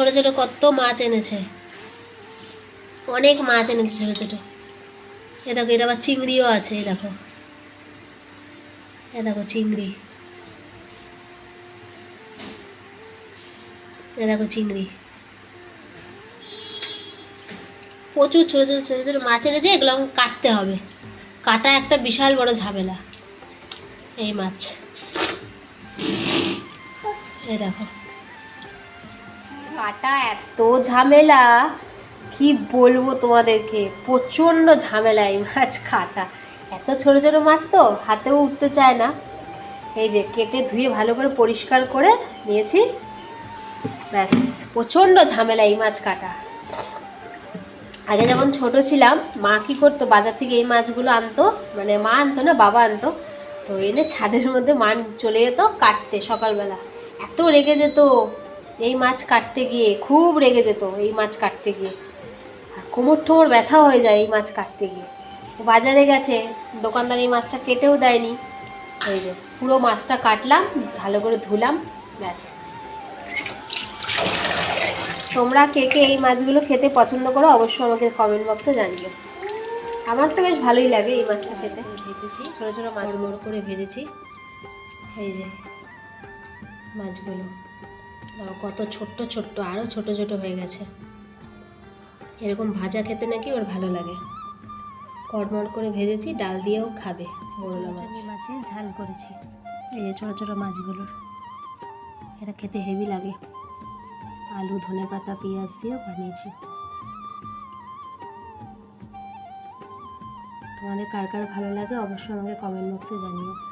ছোট ছোট কত মাছ এনেছে। অনেক মাছ এনেছে ছোট ছোট। এ দেখো, এটা আবার চিংড়িও আছে এই দেখো। এ দেখো চিংড়ি। এ দেখো চিংড়ি। প্রচুর ছোটো ছোটো ছোটো ছোটো মাছ এনেছে, এগুলো কাটতে হবে। কাটা একটা বিশাল বড় ঝামেলা। এই মাছ। এই দেখো। কাটা এত ঝামেলা। কি বলব তোমাদেরকে? প্রচণ্ড ঝামেলা এই মাছ কাটা। এত ছোট ছোট মাছ তো হাতেও উঠতে চায় না। এই যে কেটে ধুয়ে ভালো করে পরিষ্কার করে নিয়েছি। ব্যাস, প্রচণ্ড ঝামেলা এই মাছ কাটা। আগে যখন ছোট ছিলাম, মা কি করতো? বাজার থেকে এই মাছগুলো আনতো। মানে মা আনতো না, বাবা আনতো। তো এনে ছাদের মধ্যে মান চলে যেত কাটতে সকালবেলা। এত রেগে যেত। এই মাছ কাটতে গিয়ে খুব রেগে যেত এই মাছ কাটতে গিয়ে। আর কোমর টোমর ব্যথা হয়ে যায় এই মাছ কাটতে গিয়ে। বাজারে গেছে দোকানদার এই মাছটা কেটেও দেয়নি। এই যে পুরো মাছটা কাটলাম ভালো করে ধুলাম ব্যাস। তোমরা কে কে এই মাছগুলো খেতে পছন্দ করো অবশ্যই আমাকে কমেন্ট বক্সে জানিও। আমার তো বেশ ভালোই লাগে এই মাছটা খেতে। ভেজেছি ছোটো ছোটো মাছগুলো করে ভেজেছি। এই যে মাছগুলো। কত ছোট্ট ছোট্ট আরও ছোট ছোট হয়ে গেছে। এরকম ভাজা খেতে নাকি ওর ভালো লাগে। কড়মড় করে ভেজেছি ডাল দিয়েও খাবে মাছ। মাছে ঝাল করেছি। এই যে ছোটো ছোটো মাছগুলোর এটা খেতে হেভি লাগে। আলু ধনে পাতা পেঁয়াজ দিয়েও বানিয়েছি। তোমাদের কার কার ভালো লাগে অবশ্যই আমাকে কমেন্ট বক্সে জানিও।